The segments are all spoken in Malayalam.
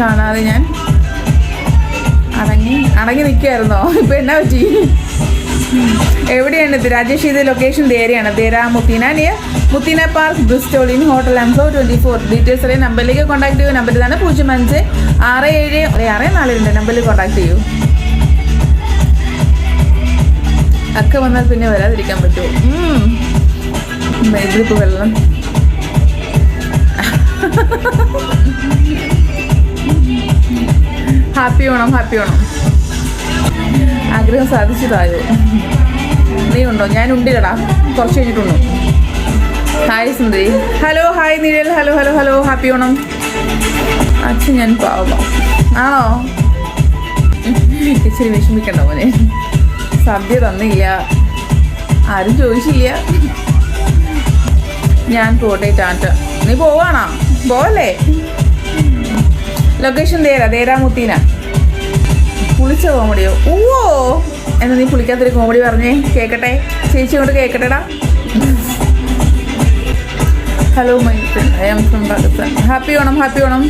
കാണാതെ ഞാൻ അടങ്ങി അടങ്ങി നിൽക്കുമായിരുന്നോ ഇപ്പം എന്നാ പറ്റി? എവിടെയാണ് ഇത്? രാജേഷ് ഇത് location ദേരയാണ് Deira Muteena? Near Muteena park Bristol in hotel അംസോ twenty four details അറിയാൻ നമ്പറിലേക്ക് കോൺടാക്ട് ചെയ്യൂ. നമ്പർ ഇതാണ് പൂജ്യം അഞ്ച് ആറ് ഏഴ്. ആറ് നാലുണ്ട് നമ്പറിൽ കോൺടാക്ട് ചെയ്യൂ. അക്ക വന്നാൽ പിന്നെ വരാതിരിക്കാൻ പറ്റുമോ? ഇതിലിപ്പോൾ വെള്ളം. ഹാപ്പി വേണം ഹാപ്പി വേണം. ആഗ്രഹം സാധിച്ചതായോ നീ ഉണ്ടോ? ഞാൻ ഉണ്ടില്ലടാ കുറച്ച് കഴിഞ്ഞിട്ടുണ്ടോ ഹായ് സുന്ദരി. ഹലോ ഹായ് നിഴൽ hello hello hello happy Onam അച്ഛൻ ഞാൻ പാവം. ആണോ? ഇച്ചിരി വിഷമിക്കണ്ട മോനെ. സദ്യ തന്നില്ല. ആരും ചോദിച്ചില്ല. ഞാൻ പോട്ടെ ടാറ്റ. നീ പോവാണോ? പോവല്ലേ? ലൊക്കേഷൻ തേരാ തേരാ മുത്തീന പുളിച്ച കോമഡിയോ ഓ എന്നാ നീ പുളിക്കാത്തൊരു കോമഡി പറഞ്ഞേ. കേക്കട്ടെ. ചേച്ചി കൊണ്ട് കേക്കട്ടെടാ. Hello my I happy Onam happy Onam.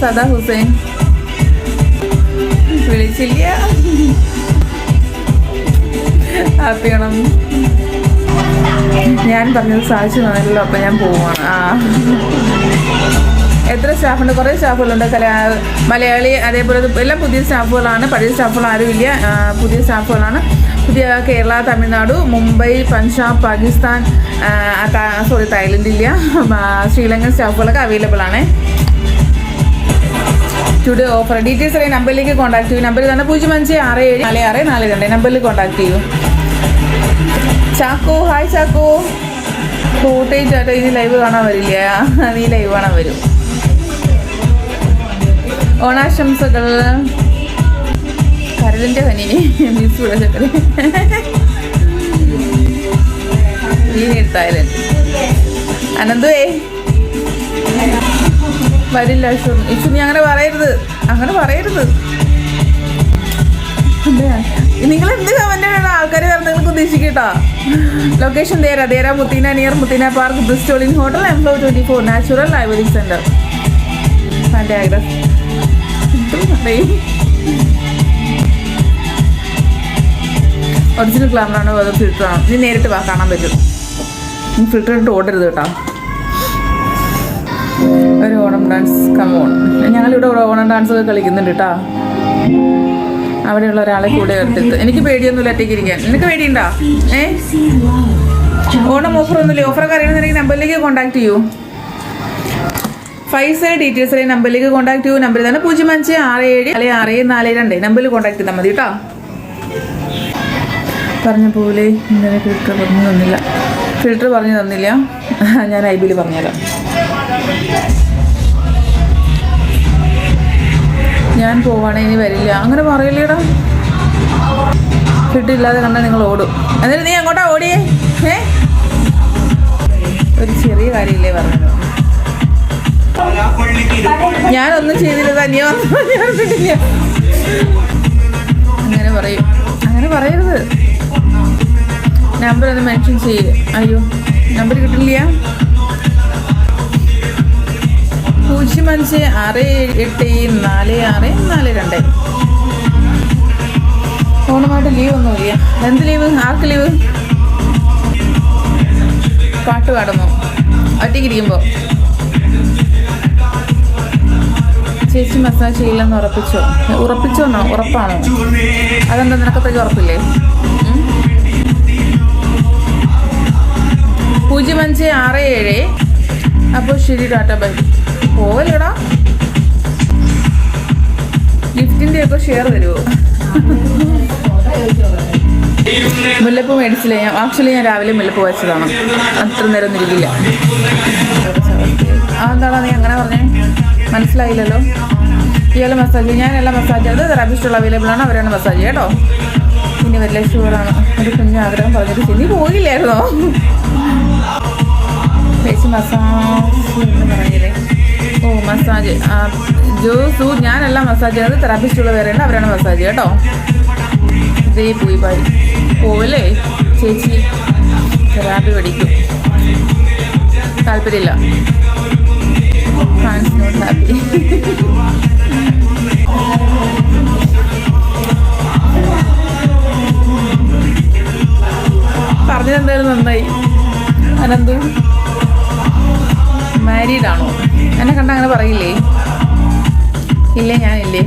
സദാ ഹുസൈൻ. വിളിച്ചില്ല. ഹാപ്പി ഓണം. ഞാൻ പറഞ്ഞത് സാധിച്ചു തന്നല്ലോ അപ്പം ഞാൻ പോവാണ്. ആ. എത്ര സ്റ്റാഫുണ്ട്? കുറേ സ്റ്റാഫുകളുണ്ട്. കലാ മലയാളി അതേപോലെ എല്ലാം പുതിയ സ്റ്റാഫുകളാണ്. പഴയ സ്റ്റാഫുകൾ ആരുമില്ല പുതിയ സ്റ്റാഫുകളാണ്. പുതിയ കേരള തമിഴ്നാട് മുംബൈ പഞ്ചാബ് പാകിസ്ഥാൻ സോറി തായ്ലൻഡ് ഇല്ല. ശ്രീലങ്കൻ സ്റ്റാഫുകളൊക്കെ അവൈലബിൾ ആണ്. ടുഡേ ഓഫർ ഡീറ്റെയിൽസ് അറിയാൻ നമ്പറിലേക്ക് കോൺടാക്ട് ചെയ്യൂ. നമ്പർ തന്നെ പൂജ്യം അഞ്ച് ആറ് ഏഴ് നാല് ആറ് നാല് രണ്ട്. നമ്പറിൽ കോൺടാക്ട് ചെയ്യൂ. ചാക്കോ ഹായ് ചാക്കോ. കോട്ടയം ചാട്ടോ ഇനി ലൈവ് കാണാൻ വരില്ല? നീ ലൈവ് കാണാൻ വരും. ഓണാശംസകൾ. കരലിന്റെ പനി മിസ് വിളച്ചക്കറി അനന്തുവേ. വരില്ല ഇഷു ഇഷു നീ അങ്ങനെ പറയരുത്. അങ്ങനെ പറയരുത്. നിങ്ങൾ എന്ത് കമന്റ് വേണം ആൾക്കാർ വേറെ നിങ്ങൾക്ക് ഉദ്ദേശിക്കട്ടോ? Location Deira. Deira Muteena near Muteena park Bristol hotel എംപ്ലോ twenty four natural library centre തന്റെ ആഗ്രഹം ഒറിജിനൽ ക്ലാമറാണോ അതോ ഫിൽറ്റർ ഇനി നേരിട്ട് വാ കാണാൻ പറ്റും. നീ ഫിൽറ്റർ ഇട്ട് ഓടരുത് കേട്ടോ. ഒരു ഓണം ഡാൻസ് കമോൺ ഞങ്ങളിവിടെ ഓണം ഡാൻസ് ഒക്കെ കളിക്കുന്നുണ്ട് കേട്ടോ. അവിടെയുള്ള ഒരാളെ കൂടെ എടുത്തിട്ട്. എനിക്ക് പേടിയൊന്നുമില്ല ഒറ്റയ്ക്ക് നിനക്ക് പേടിയുണ്ടോ? ഏ? ഓണം ഓഫർ ഒന്നുമില്ല? ഓഫറൊക്കെ അറിയണമെന്നുണ്ടെങ്കിൽ നമ്പറിലേക്ക് കോൺടാക്ട് ചെയ്യൂ. പൈസ ഡീറ്റെയിൽസ് നമ്പറിലേക്ക് കോൺടാക്ട് ചെയ്യൂ. നമ്പർ തന്നെ പൂജ്യം അഞ്ച് ആറ് ഏഴ് അല്ലെങ്കിൽ ആറ് നാല് രണ്ട്. നമ്പറിൽ കോൺടാക്ട് ചെയ്താൽ മതി കേട്ടോ. പറഞ്ഞ പോലെ ഇന്നലെ ഫിൽറ്റർ പറഞ്ഞു തന്നില്ല. ഫിൽറ്റർ പറഞ്ഞു തന്നില്ല. ഞാൻ ഐ ബിയിൽ പറഞ്ഞുതരാം. ഞാൻ പോവാണേ ഇനി വരില്ല. അങ്ങനെ പറയില്ലേടാ. ഫിട്ടില്ലാതെ കണ്ടാൽ നിങ്ങൾ ഓടും. എന്നിട്ട് നീ അങ്ങോട്ടാ ഓടിയേ? ഏ? ഒരു ചെറിയ കാര്യമില്ലേ പറഞ്ഞത്. ഞാനൊന്നും ചെയ്തില്ല തനിയെ അങ്ങനെ പറയും. അങ്ങനെ പറയരുത്. നമ്പർ ഒന്ന് മെൻഷൻ ചെയ്യ്. അയ്യോ നമ്പർ കിട്ടില്ല. പൂജ്യം അഞ്ച് ആറ് എട്ട് നാല് ആറ് നാല് രണ്ട്. ഓണമായിട്ട് ലീവ് ഒന്നുമില്ല എന്ത് ലീവ് ആർക്ക് ലീവ് പാട്ട് പാടുമോ ഒറ്റയ്ക്കിരിക്കുമ്പോൾ ചേച്ചി മസാജ് ചെയ്യില്ലെന്ന് ഉറപ്പിച്ചോ? ഉറപ്പിച്ചോന്നോ ഉറപ്പാണ്? അതെന്താ നിനക്കത്തേക്ക് ഉറപ്പില്ലേ? പൂജ്യം അഞ്ച് ആറ് ഏഴ്. അപ്പോൾ ശരി ടാറ്റ ബൈ. പോവല്ലടാ. ഗിഫ്റ്റിന്റെ ഒക്കെ ഷെയർ തരുമോ മുല്ലപ്പൂ മേടിച്ചില്ല. ഞാൻ ആക്ച്വലി ഞാൻ രാവിലെ മുല്ലപ്പൂ വായിച്ചതാണ്. അത്ര നേരം ഇരിക്കില്ല. ആ നീ അങ്ങനെ പറഞ്ഞേ? മനസ്സിലായില്ലല്ലോ? ഇയാൾ മസാജ് ഞാനെല്ലാം മസാജ് ചെയ്ത് തെറാപ്പിസ്റ്റുള്ള അവൈലബിൾ ആണ്. അവരാണ് മസാജ് കേട്ടോ. ഇനി വലിയ ഷുവറാണ് ഒരു കുഞ്ഞു ആഗ്രഹം പറഞ്ഞിട്ട് ചിന്തി പോയില്ലായിരുന്നോ? ചേച്ചി മസാജ് എന്ന് പറഞ്ഞില്ലേ? ഓ മസാജ് ജോസു ഞാനെല്ലാം മസാജ് ചെയ്യുന്നത് തെറാപ്പിസ്റ്റുള്ള വേറെയാണ് അവരാണ് മസാജ് കേട്ടോ. ഇതേ പോയി പായി പോവല്ലേ? ചേച്ചി തെറാപ്പി പഠിക്കും. താല്പര്യമില്ല. man's not happy. പറഞ്ഞതെന്തായാലും നന്നായി. അനന്തു മാരീഡാണോ? എന്നെ കണ്ട അങ്ങനെ പറയില്ലേ? ഇല്ലേ ഞാനില്ലേ?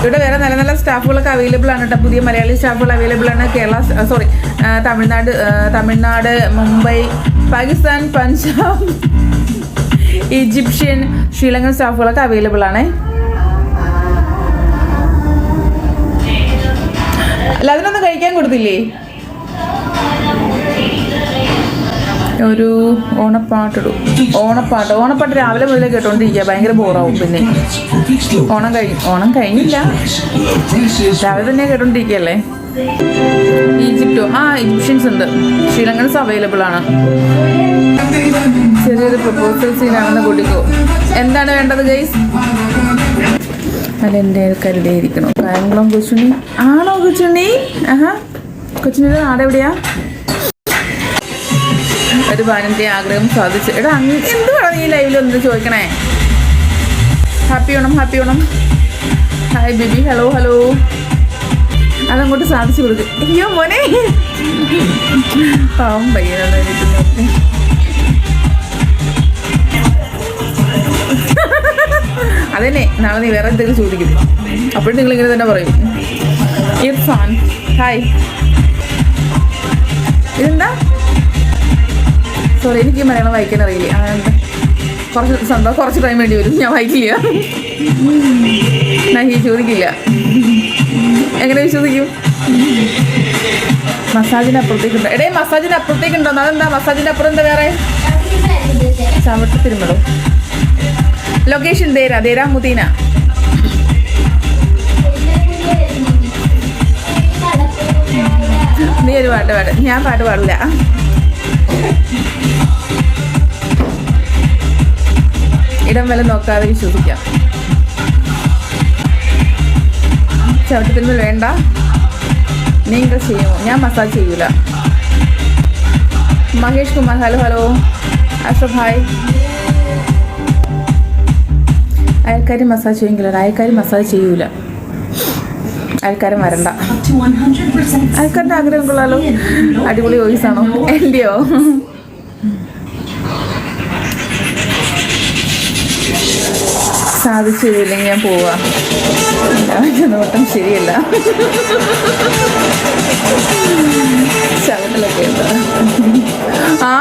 ഇവിടെ വേറെ നല്ല നല്ല സ്റ്റാഫുകളൊക്കെ അവൈലബിൾ ആണ് കേട്ടോ. പുതിയ മലയാളി സ്റ്റാഫുകൾ അവൈലബിൾ ആണ്. കേരള സോറി തമിഴ്നാട് തമിഴ്നാട് മുംബൈ പാകിസ്ഥാൻ പഞ്ചാബ് ഈജിപ്ഷ്യൻ ശ്രീലങ്കൻ സ്റ്റാഫുകളൊക്കെ അവൈലബിൾ ആണ്. അല്ല അതിനൊന്നും കഴിക്കാൻ കൊടുത്തില്ലേ? ഒരു ഓണപ്പാട്ടിടും. ഓണപ്പാട്ട് ഓണപ്പാട്ട് രാവിലെ മുതലേ കേട്ടോണ്ടിരിക്കുക ഭയങ്കര ബോറാവും പിന്നെ. ഓണം കഴിഞ്ഞു ഓണം കഴിഞ്ഞില്ല. രാവിലെ തന്നെ കേട്ടോണ്ടിരിക്കുകയല്ലേ ഈജിപ്റ്റോ ആ ഈജിപ്ഷ്യൻസ് ഉണ്ട്. ശ്രീലങ്കൻസ് അവൈലബിൾ ആണ്. ചെറിയൊരു പ്രപ്പോസൽ സീനാണെന്ന് കൂട്ടിക്കോ. എന്താണ് വേണ്ടത് ഗൈസ് അല്ല എന്റെ കരുതിയിരിക്കണം കായംകുളം കൊച്ചുണ്ണി. ആണോ കൊച്ചുണ്ണി? ആഹാ. കൊച്ചുണ്ണിയുടെ നാടെവിടെയാ ഒരു ബാലന്റെ ആഗ്രഹം സാധിച്ചു. എടാ അങ്ങ് വേണം നീ ലൈവിൽ ഒന്ന് ചോദിക്കണേ? Happy Onam happy Onam. Hi ബിബി ഹലോ ഹലോ അതങ്ങോട്ട് സാധിച്ചു കൊടുക്കും. അയ്യോ മോനെ. പാവം പയ്യനാണ് അതന്നെ നാളെ നീ വേറെ എന്തെങ്കിലും ചോദിക്കും അപ്പോഴും നിങ്ങൾ ഇങ്ങനെ തന്നെ പറയും. ഇർഫാൻ ഹായ്. ഇതെന്താ? സോറി എനിക്ക് മലയാളം വായിക്കാൻ അറിയില്ല. കുറച്ച് സന്തോഷം കുറച്ച് ടൈം വേണ്ടി വരും. ഞാൻ വായിക്കില്ല. നഹി ചോദിക്കില്ല. എങ്ങനെ വിശ്വസിക്കും? മസാജിന് അപ്പുറത്തേക്ക് ഉണ്ടോ? എടേ മസാജിന് അപ്പുറത്തേക്ക് ഉണ്ടോ? അതെന്താ? മസാജിന്റെ അപ്പുറം എന്താ വേറെ? ചവിട്ട് തിരുമ്പടോ ലൊക്കേഷൻ ദേര ദേര മുദീന നീ ഒരു പാട്ട് പാട്. ഞാൻ പാട്ട് പാടില്ല. ഇടം വല്ല നോക്കാതെ വിശ്വസിക്കാം. ചവിട്ടത്തിന് വേണ്ട. നിങ്ങൾ ചെയ്യുമോ? ഞാൻ മസാജ് ചെയ്യൂല. Mahesh Kumar hello hello. അസഭായ് അയൽക്കാരി മസാജ് ചെയ്യുമെങ്കിലും അയൽക്കാരി മസാജ് ചെയ്യൂല. അയൽക്കാരും വരണ്ട. up to 100% അയൽക്കാരുടെ ആഗ്രഹം കൊള്ളാലോ? അടിപൊളി വോയിസ് ആണോ? എന്റെയോ? സാധിച്ചില്ലെങ്കിൽ ഞാൻ പോവാ. നോട്ടം ശരിയല്ല. ചവിട്ടലൊക്കെ ആ.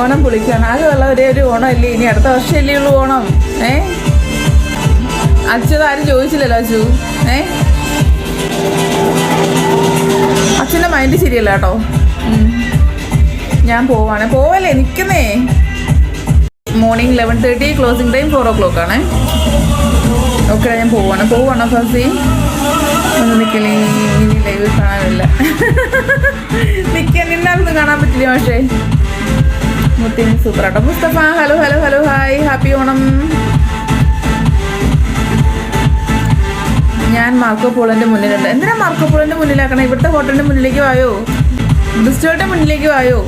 ഓണം പൊളിക്കാണ് ആകെ ഉള്ള ഒരേ ഒരു ഓണമല്ലേ? ഇനി അടുത്ത വർഷമല്ലേ ഉള്ളൂ ഓണം. ഏ? അച്ഛത് ആരും ചോദിച്ചില്ലല്ലോ അച്ചു. ഏ? അച്ഛന്റെ മൈൻഡ് ശരിയല്ല കേട്ടോ. ഞാൻ പോവാണ്. പോവല്ലേ? നിൽക്കുന്നേ morning eleven thirty closing time four o'clock ആണ്. ഓക്കെ ഞാൻ പോവാണ്. പോവാണോ ഫസി? ഒന്ന് ഇനി ലൈവ് കാണാനില്ല. നിൽക്കാൻ നിന്നാലൊന്നും കാണാൻ പറ്റില്ല പക്ഷേ മുത്തിന് സൂപ്പർ ആട്ടോ Mustafa hello hello hello hi happy Onam. ഞാൻ മാർക്കോ പോളന്റെ മുന്നിലുണ്ട്. എന്തിനാ മാർക്കോ പോളന്റെ മുന്നിലാക്കണം? ഇവിടുത്തെ ഹോട്ടലിന്റെ മുന്നിലേക്ക് വായോ? ബ്രിസ്റ്റോളിന്റെ മുന്നിലേക്ക് വായോ?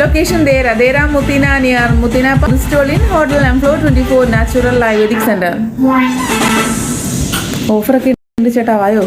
Location Deira Deira Muteena near. Muteena ബുസ്റ്റോളിൻ hotel എംഫ്ലോ twenty four natural ayurvedic centre ഓഫറൊക്കെ ഉണ്ട് ചേട്ടാ വായോ?